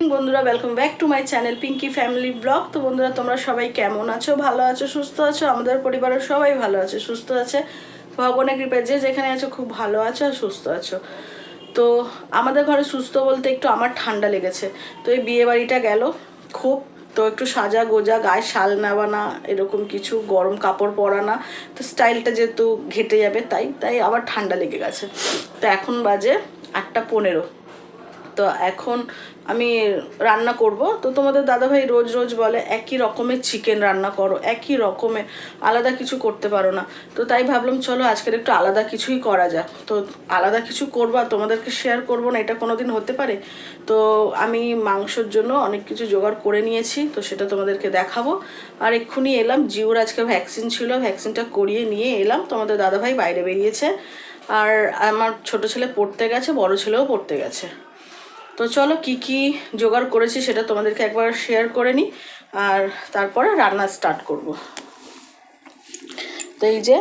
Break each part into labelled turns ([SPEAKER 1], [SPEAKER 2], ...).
[SPEAKER 1] বন্ধুরা welcome back to my channel Pinky family blog তো বন্ধুরা, তোমরা সবাই কেমন আছো? ভালো আছো? সুস্থ আছো? আমাদের পরিবারের সবাই ভালো আছে, সুস্থ আছে। ভগবানের কৃপায় যে যেখানে আছো, খুব ভালো আছো আর সুস্থ আছো। তো আমাদের ঘরে সুস্থ বলতে একটু আমার ঠান্ডা লেগেছে। তো এই বিয়ে বাড়িটা গেল খুব। তো একটু সাজা গোজা, গায়ে শাল নেওয়া এরকম কিছু গরম কাপড় পরা না। তো স্টাইলটা যেহেতু ঘেটে যাবে তাই তাই আবার ঠান্ডা লেগে গেছে। তো এখন বাজে আটটা পনেরো। তো এখন আমি রান্না করব। তো তোমাদের দাদাভাই রোজ রোজ বলে, একই রকমের চিকেন রান্না করো, একই রকমের আলাদা কিছু করতে পারো না। তো তাই ভাবলাম, চলো আজকের একটু আলাদা কিছুই করা যাক। তো আলাদা কিছু করব আর তোমাদেরকে শেয়ার করব না, এটা কোনো দিন হতে পারে। তো আমি মাংসর জন্য অনেক কিছু জোগাড় করে নিয়েছি, তো সেটা তোমাদেরকে দেখাবো। আর এক্ষুনি এলাম জিওর আজকে ভ্যাকসিন ছিল ভ্যাকসিনটা করিয়ে নিয়ে এলাম। তোমাদের দাদাভাই বাইরে বেরিয়েছে। আর আমার ছোট ছেলে পড়তে গেছে, বড় ছেলেও পড়তে গেছে। তো চলো কি কি জোগাড় করেছি সেটা তোমাদেরকে একবার শেয়ার করে নিই আর তারপরে রান্না স্টার্ট করব। তো এই যে,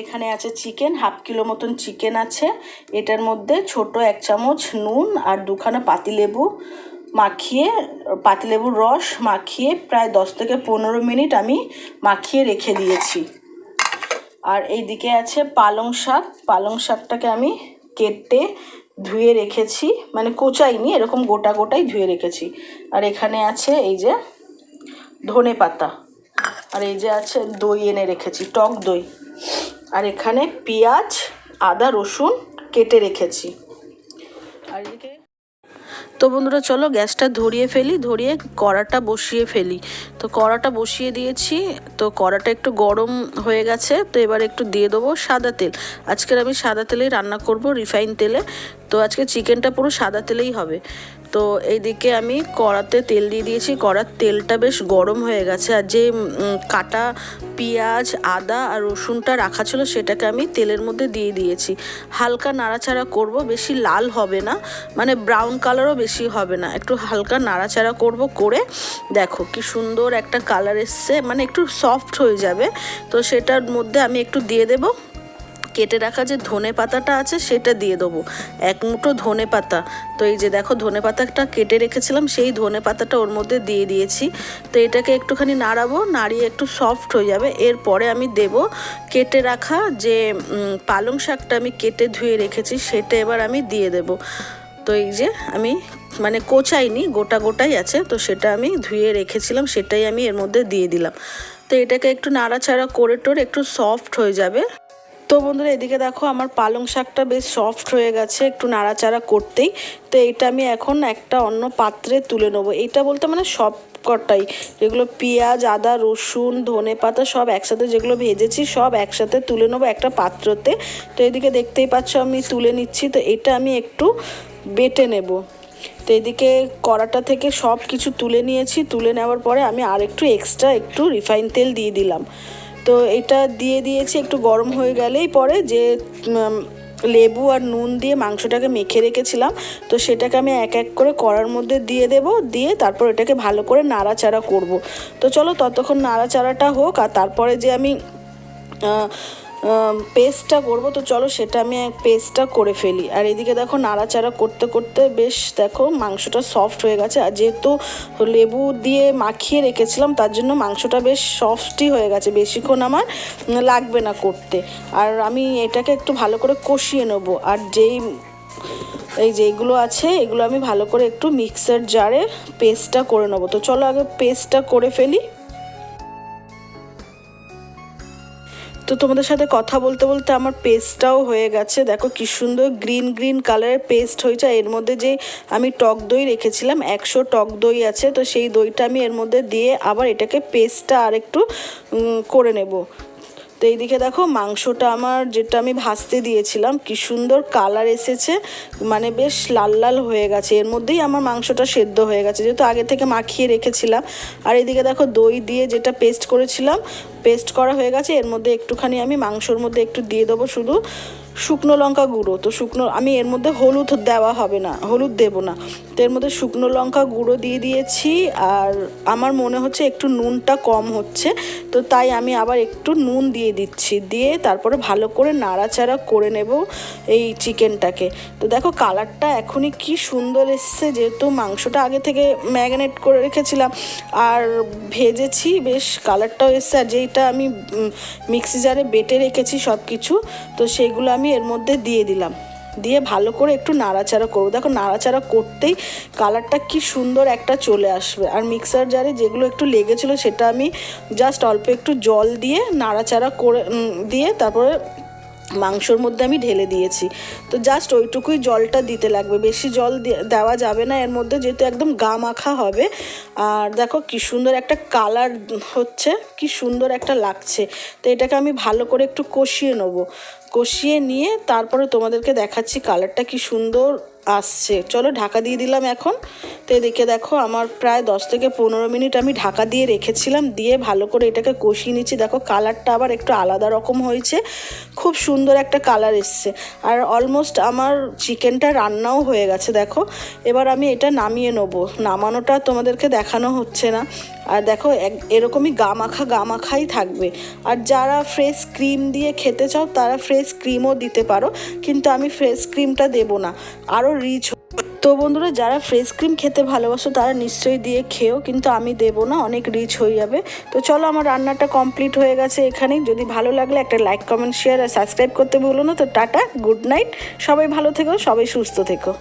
[SPEAKER 1] এখানে আছে চিকেন হাফ কিলো মতন চিকেন আছে। এটার মধ্যে ছোট এক চামচ নুন আর দুখানা পাতিলেবু মাখিয়ে, পাতিলেবুর রস মাখিয়ে প্রায় দশ থেকে পনেরো মিনিট আমি মাখিয়ে রেখে দিয়েছি। আর এইদিকে আছে পালং শাক। পালং শাকটাকে আমি কেটে ধুয়ে রেখেছি মানে কোচাইনি, এরকম গোটা গোটাই ধুয়ে রেখেছি। আর এখানে আছে এই যে ধনে পাতা, আর এই যে আছে দই এনে রেখেছি, টক দই। আর এখানে পেঁয়াজ, আদা, রসুন কেটে রেখেছি। আর এদিকে তো বন্ধুরা, চলো গ্যাসটা ধরিয়ে ফেলি, ধরিয়ে কড়াটা বসিয়ে ফেলি। তো কড়াটা বসিয়ে দিয়েছি, তো কড়াটা একটু গরম হয়ে গেছে, তো এবার একটু দিয়ে দেবো সাদা তেল। আজকের আমি সাদা তেলেই রান্না করব, রিফাইন তেলে। তো আজকে চিকেনটা পুরো সাদা তেলেই হবে। তো এইদিকে আমি কড়াতে তেল দিয়ে দিয়েছি। কড়ার তেলটা বেশ গরম হয়ে গেছে আর যে কাটা পেঁয়াজ, আদা আর রসুনটা রাখা ছিল সেটাকে আমি তেলের মধ্যে দিয়ে দিয়েছি। হালকা নাড়াচাড়া করব, বেশি লাল হবে না মানে ব্রাউন কালারও বেশি হবে না। একটু হালকা নাড়াচাড়া করব করে, দেখো কি সুন্দর একটা কালার এসছে মানে একটু সফট হয়ে যাবে। তো সেটার মধ্যে আমি একটু দিয়ে দেবো। কেটে রাখা যে ধনে পাতাটা আছে সেটা দিয়ে দেবো। এক মুঠো ধনে পাতা। তো এই যে দেখো ধনে পাতাটা কেটে রেখেছিলাম, সেই ধনে পাতাটা ওর মধ্যে দিয়ে দিয়েছি। তো এটাকে একটুখানি নাড়াবো, নাড়িয়ে একটু সফট হয়ে যাবে। এরপরে আমি দেব কেটে রাখা যে পালং শাকটা আমি কেটে ধুয়ে রেখেছি, সেটা এবার আমি দিয়ে দেব। তো এই যে আমি মানে কোচাইনি, গোটা গোটাই আছে। তো সেটা আমি ধুয়ে রেখেছিলাম, সেটাই আমি এর মধ্যে দিয়ে দিলাম। তো এটাকে একটু নাড়াচাড়া করে টোরে একটু সফট হয়ে যাবে। তো বন্ধুরা, এদিকে দেখো আমার পালং শাকটা বেশ সফট হয়ে গেছে, একটু নাড়াচাড়া করতেই। তো এইটা আমি এখন একটা অন্য পাত্রে তুলে নেব। এইটা বলতে মানে সব কটাই, যেগুলো পেঁয়াজ, আদা, রসুন, ধনে পাতা সব একসাথে যেগুলো ভেজেছি, সব একসাথে তুলে নেব একটা পাত্রতে। তো এদিকে দেখতেই পাচ্ছ আমি তুলে নিচ্ছি, তো এটা আমি একটু বেটে নেব। তো এদিকে কড়াটা থেকে সব কিছু তুলে নিয়েছি, তুলে নেওয়ার পরে আমি আর একটু এক্সট্রা একটু রিফাইন তেল দিয়ে দিলাম। তো এটা দিয়ে দিয়েছি, একটু গরম হয়ে গেলেই পরে যে লেবু আর নুন দিয়ে মাংসটাকে মেখে রেখেছিলাম, তো সেটাকে আমি এক এক করে করার মধ্যে দিয়ে দেব, দিয়ে তারপর এটাকে ভালো করে নাড়াচাড়া করব। তো চলো ততক্ষণ নাড়াচাড়াটা হোক, আর তারপরে যে আমি পেস্টটা করব, তো চলো সেটা আমি পেস্টটা করে ফেলি। আর এদিকে দেখো নাড়াচাড়া করতে করতে বেশ দেখো মাংসটা সফট হয়ে গেছে। আর যেহেতু লেবু দিয়ে মাখিয়ে রেখেছিলাম, তার জন্য মাংসটা বেশ সফটই হয়ে গেছে, বেশিক্ষণ আমার লাগবে না করতে। আর আমি এটাকে একটু ভালো করে কষিয়ে নেব। আর যেই, এই যে এগুলো আছে, এগুলো আমি ভালো করে একটু মিক্সার জারে পেস্টটা করে নেব। তো চলো আগে পেস্টটা করে ফেলি। তো তোমাদের সাথে কথা বলতে বলতে আমার পেস্টটাও হয়ে গেছে। দেখো কি সুন্দর গ্রিন গ্রিন কালারের পেস্ট হয়েছে। এর মধ্যে যে আমি টক দই রেখেছিলাম, একশো টক দই আছে। তো সেই দইটা আমি এর মধ্যে দিয়ে আবার এটাকে পেস্টটা আর একটু করে নেব। তো এইদিকে দেখো মাংসটা আমার যেটা আমি ভাজতে দিয়েছিলাম, কি সুন্দর কালার এসেছে মানে বেশ লাল লাল হয়ে গেছে। এর মধ্যেই আমার মাংসটা সেদ্ধ হয়ে গেছে, যেহেতু আগে থেকে মাখিয়ে রেখেছিলাম। আর এদিকে দেখো দই দিয়ে যেটা পেস্ট করেছিলাম পেস্ট করা হয়ে গেছে, এর মধ্যে একটুখানি আমি মাংসর মধ্যে একটু দিয়ে দেবো শুধু। শুকনো লঙ্কা গুঁড়ো, তো শুকনো, আমি এর মধ্যে হলুদ দেওয়া হবে না, হলুদ দেবো না। তো এর মধ্যে শুকনো লঙ্কা গুঁড়ো দিয়ে দিয়েছি, আর আমার মনে হচ্ছে একটু নুনটা কম হচ্ছে, তো তাই আমি আবার একটু নুন দিয়ে দিচ্ছি, দিয়ে তারপরে ভালো করে নাড়াচাড়া করে নেব এই চিকেনটাকে। তো দেখো কালারটা এখনই কি সুন্দর এসছে, যেহেতু মাংসটা আগে থেকে ম্যাগনেট করে রেখেছিলাম, আর ভেজেছি, বেশ কালারটাও এসছে, আর যেইটা আমি মিক্সি জারে বেটে রেখেছি সব কিছু তো সেইগুলো আমি এর মধ্যে দিয়ে দিলাম। দিয়ে ভালো করে একটু নাড়াচাড়া করব। দেখো নাড়াচাড়া করতেই কালারটা কি সুন্দর একটা চলে আসবে। আর মিক্সার জারে যেগুলো একটু লেগেছিলো সেটা আমি জাস্ট অল্প একটু জল দিয়ে নাড়াচাড়া করে দিয়ে তারপরে মাংসর মধ্যে আমি ঢেলে দিয়েছি। তো জাস্ট ওইটুকুই জলটা দিতে লাগবে। বেশি জল দেওয়া যাবে না। এর মধ্যে যেহেতু একদম গা মাখা হবে, আর দেখো কি সুন্দর একটা কালার হচ্ছে, কি সুন্দর একটা লাগছে। তো এটাকে আমি ভালো করে একটু কষিয়ে নেব। কষিয়ে নিয়ে তারপরে তোমাদেরকে দেখাচ্ছি কালারটা কি সুন্দর আসছে। চলো ঢাকা দিয়ে দিলাম এখন। তো এদিকে দেখো, আমার প্রায় দশ থেকে পনেরো মিনিট আমি ঢাকা দিয়ে রেখেছিলাম, দিয়ে ভালো করে এটাকে কষিয়ে নিচ্ছি। দেখো, কালারটা আবার একটু আলাদা রকম হয়েছে। খুব সুন্দর একটা কালার এসছে। আর অলমোস্ট আমার চিকেনটা রান্নাও হয়ে গেছে, দেখো। এবার আমি এটা নামিয়ে নেব। নামানোটা তোমাদেরকে দেখানো হচ্ছে না। আর দেখো, এক- এরকমই গা মাখা গা মাখাই থাকবে। আর যারা ফ্রেশ ক্রিম দিয়ে খেতে চাও, তারা ফ্রেশ ক্রিমও দিতে পারো। কিন্তু আমি ফ্রেশ ক্রিমটা দেবো না। আরও রিচ তো বন্ধুরা, যারা ফ্রেশ ক্রিম খেতে ভালোবাসো তারা নিশ্চয়ই দিয়ে খেও, কিন্তু আমি দেব না, অনেক রিচ হয়ে যাবে। তো চলো আমার রান্নাটা কমপ্লিট হয়ে গেছে এখানে। যদি ভালো লাগলে একটা লাইক কমেন্ট শেয়ার আর সাবস্ক্রাইব করতে ভুলো না। তো টাটা গুড নাইট সবাই ভালো থেকো, সবাই সুস্থ থেকো।